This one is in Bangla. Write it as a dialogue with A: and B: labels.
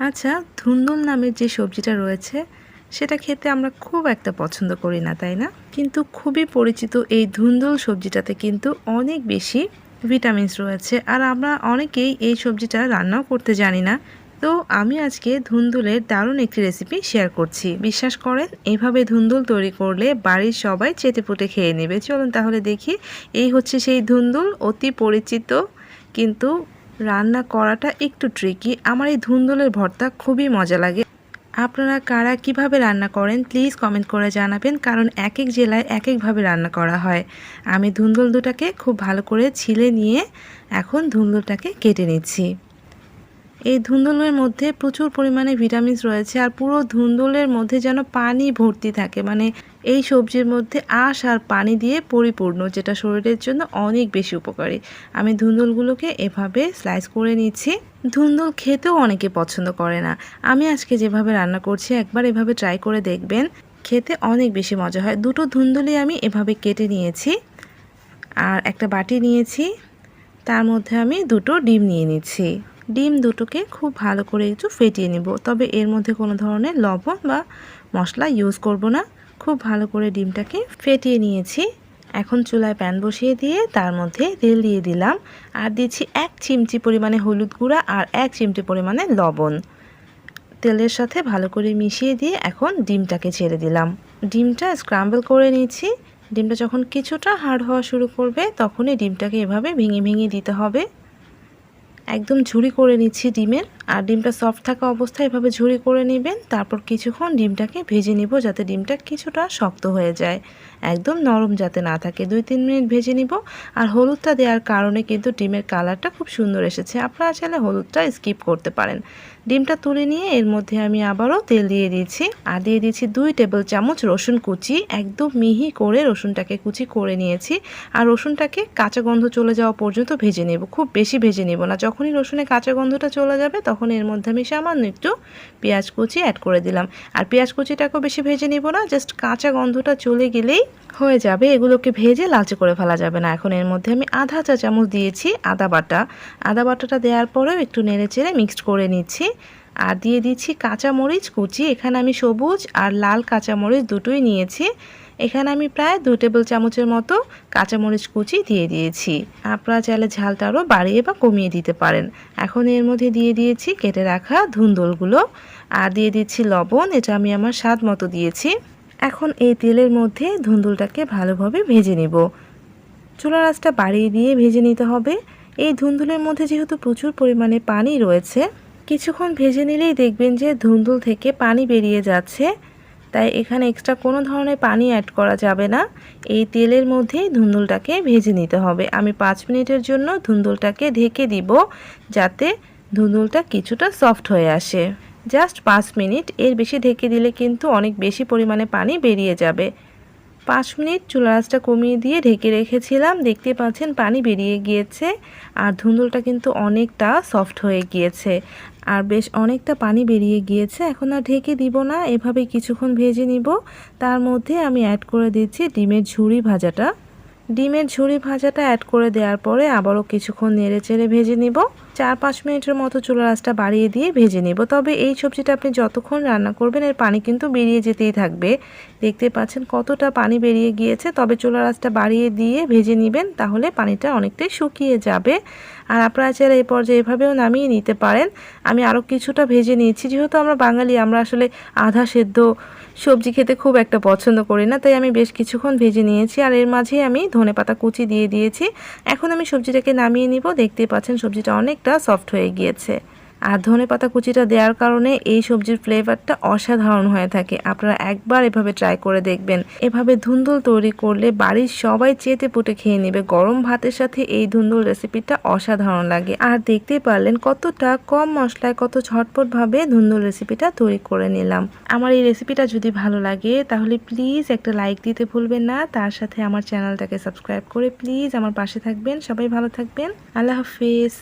A: আচ্ছা ধুন্দুল নামের যে সবজিটা রয়েছে, সেটা খেতে আমরা খুব একটা পছন্দ করি না, তাই না? কিন্তু খুবই পরিচিত এই ধুন্দুল সবজিটাতে কিন্তু অনেক বেশি ভিটামিনস রয়েছে। আর আমরা অনেকেই এই সবজিটা রান্নাও করতে জানি না। তো আমি আজকে ধুন্দুলের দারুণ একটি রেসিপি শেয়ার করছি। বিশ্বাস করেন, এভাবে ধুন্দুল তৈরি করলে বাড়ির সবাই চেটেপুটে খেয়ে নেবে। চলুন তাহলে দেখি, এই হচ্ছে সেই ধুন্দুল, অতি পরিচিত কিন্তু রান্না করাটা একটু ট্রিকি আমার এই ধুন্দুলের ভর্তা খুবই মজা লাগে। আপনারা কারা কীভাবে রান্না করেন প্লিজ কমেন্ট করে জানাবেন, কারণ এক এক জেলায় এক একভাবে রান্না করা হয়। আমি ধুন্দুল দুটাকে খুব ভালো করে ছিলে নিয়ে এখন ধুন্দলটাকে কেটে নিচ্ছি। এই ধুন্দুলের মধ্যে প্রচুর পরিমাণে ভিটামিনস রয়েছে আর পুরো ধুন্দুলের মধ্যে যেন পানি ভর্তি থাকে। মানে এই সবজির মধ্যে আঁশ আর পানি দিয়ে পরিপূর্ণ, যেটা শরীরের জন্য অনেক বেশি উপকারী। আমি ধুন্দুলগুলোকে এভাবে স্লাইস করে নিচ্ছি। ধুন্দুল খেতেও অনেকে পছন্দ করে না। আমি আজকে যেভাবে রান্না করছি, একবার এভাবে ট্রাই করে দেখবেন, খেতে অনেক বেশি মজা হয়। দুটো ধুন্দুলি আমি এভাবে কেটে নিয়েছি আর একটা বাটি নিয়েছি, তার মধ্যে আমি দুটো ডিম নিয়ে নিচ্ছি। ডিম দুটোকে খুব ভালো করে একটু ফেটিয়ে নিব। তবে এর মধ্যে কোনো ধরনের লবণ বা মশলা ইউজ করব না। খুব ভালো করে ডিমটাকে ফেটিয়ে নিয়েছি। এখন চুলায় প্যান বসিয়ে দিয়ে তার মধ্যে তেল দিয়ে দিলাম। আর দিচ্ছি এক চিমটি পরিমাণে হলুদ গুঁড়া আর এক চিমটি পরিমাণে লবণ। তেলের সাথে ভালো করে মিশিয়ে দিয়ে এখন ডিমটাকে ছেড়ে দিলাম। ডিমটা স্ক্রাম্বল করে নিচ্ছি ডিমটা যখন কিছুটা হার্ড হওয়া শুরু করবে, তখনই ডিমটাকে এভাবে ভেঙে ভেঙে দিতে হবে। একদম ঝুড়ি করে নিচ্ছি ডিমের, আর ডিমটা সফট থাকা অবস্থায় এভাবে ঝুড়ি করে নেবেন, তারপর কিছুক্ষণ ডিমটাকে ভেজে নিব যাতে ডিমটা কিছুটা শক্ত হয়ে যায়। একদম নরম যাতে না থাকে, দুই তিন মিনিট ভেজে নিব। আর হলুদটা দেওয়ার কারণে কিন্তু ডিমের কালারটা খুব সুন্দর এসেছে। আপনারা চাইলে হলুদটা স্কিপ করতে পারেন। ডিমটা তুলে নিয়ে এর মধ্যে আমি আবারও তেল দিয়ে দিয়েছি। আর দিয়ে দিয়েছি দুই টেবিল চামচ রসুন কুচি। একদম মিহি করে রসুনটাকে কুচি করে নিয়েছি। আর রসুনটাকে কাঁচা গন্ধ চলে যাওয়া পর্যন্ত ভেজে নেব। খুব বেশি ভেজে নেব না। যখনই রসুনের কাঁচা গন্ধটা চলে যাবে, তখন এর মধ্যে আমি সামান্য একটু পেঁয়াজ কুচি অ্যাড করে দিলাম। আর পেঁয়াজ কুচিটাকেও বেশি ভেজে নিব না জাস্ট কাঁচা গন্ধটা চলে গেলেই হয়ে যাবে। এগুলোকে ভেজে লালচে করে ফেলা যাবে না। এখন এর মধ্যে আমি আধা চা চামচ দিয়েছি আদা বাটা। আদা বাটাটা দেওয়ার পরেও একটু নেড়ে চেড়ে মিক্সড করে নিচ্ছি। আর দিয়ে দিচ্ছি কাঁচামরিচ কুচি। এখানে আমি সবুজ আর লাল কাঁচামরিচ দুটোই নিয়েছি। এখানে আমি প্রায় দু টেবিল চামচের মতো কাঁচামরিচ কুচি দিয়ে দিয়েছি। আপনারা চাইলে ঝালটা আরও বাড়িয়ে বা কমিয়ে দিতে পারেন। এখন এর মধ্যে দিয়ে দিয়েছি, কেটে রাখা ধুন্দলগুলো। আর দিয়ে দিচ্ছি লবণ, এটা আমি আমার স্বাদ মতো দিয়েছি। এখন এই তেলের মধ্যে ধুন্দুলটাকে ভালোভাবে ভেজে নেব। চুলা রাসটা বাড়িয়ে দিয়ে ভেজে নিতে হবে। এই ধুন্দুলের মধ্যে যেহেতু প্রচুর পরিমাণে পানি রয়েছে, কিছুক্ষণ ভেজে নিলেই দেখবেন যে ধুন্দুল থেকে পানি বেরিয়ে যাচ্ছে। তাই এখানে এক্সট্রা কোনো ধরনের পানি অ্যাড করা যাবে না। এই তেলের মধ্যেই ধুন্দুলটাকে ভেজে নিতে হবে। আমি পাঁচ মিনিটের জন্য ধুন্দুলটাকে ঢেকে দিব যাতে ধুন্দুলটা কিছুটা সফট হয়ে আসে। জাস্ট পাঁচ মিনিট, এর বেশি ঢেকে দিলে কিন্তু অনেক বেশি পরিমাণে পানি বেরিয়ে যাবে। পাঁচ মিনিট চুলা আঁচটা কমিয়ে দিয়ে ঢেকে রেখেছিলাম। দেখতে পাচ্ছেন পানি বেরিয়ে গিয়েছে আর ধুন্দুলটা কিন্তু অনেকটা সফট হয়ে গিয়েছে। আর বেশ অনেকটা পানি বেরিয়ে গিয়েছে। এখন আর ঢেকে দিব না এভাবে কিছুক্ষণ ভেজে নিব। তার মধ্যে আমি অ্যাড করে দিচ্ছি ডিমের ঝুড়ি ভাজাটা। ডিমের ঝুড়ি ভাজাটা অ্যাড করে দেওয়ার পরে আবারও কিছুক্ষণ নেড়ে চেড়ে ভেজে নিব। চার পাঁচ মিনিটের মতো চুলার আঁচটা বাড়িয়ে দিয়ে ভেজে নিব। তবে এই সবজিটা আপনি যতক্ষণ রান্না করবেন, এর পানি কিন্তু বেরিয়ে যেতেই থাকবে। দেখতে পাচ্ছেন কতটা পানি বেরিয়ে গিয়েছে। তবে চুলার আঁচটা বাড়িয়ে দিয়ে ভেজে নেবেন, তাহলে পানিটা অনেকটাই শুকিয়ে যাবে। আর আপনারা চাইলে এই পর্যায়ে এভাবেও নামিয়ে নিতে পারেন। আমি আরও কিছুটা ভেজে নিয়েছি। যেহেতু আমরা বাঙালি, আমরা আসলে আধা সেদ্ধ সবজি খেতে খুব একটা পছন্দ করি না, তাই আমি বেশ কিছুক্ষণ ভেজে নিয়েছি আর এর মাঝে আমি ধনে পাতা কুচি দিয়ে দিয়েছি। এখন আমি সবজিটাকে নামিয়ে নিব দেখতে পাচ্ছেন সবজিটা অনেকটা সফট হয়ে গিয়েছে। আর ধনে পাতা কুচিটা দেওয়ার কারণে এই সবজির ফ্লেভারটা অসাধারণ হয়ে থাকে। আপনারা একবার এভাবে ট্রাই করে দেখবেন। এভাবে ধুন্দুল তৈরি করলে বাড়ির সবাই চেতে পুটে খেয়ে নেবে। গরম ভাতের সাথে এই ধুন্দুল রেসিপিটা অসাধারণ লাগে। আর দেখতেই পারলেন কতটা কম মশলায় কত ঝটপটভাবে ধুন্দুল রেসিপিটা তৈরি করে নিলাম। আমার এই রেসিপিটা যদি ভালো লাগে তাহলে প্লিজ একটা লাইক দিতে ভুলবেন না। তার সাথে আমার চ্যানেলটাকে সাবস্ক্রাইব করে প্লিজ আমার পাশে থাকবেন। সবাই ভালো থাকবেন। আল্লাহ হাফিজ।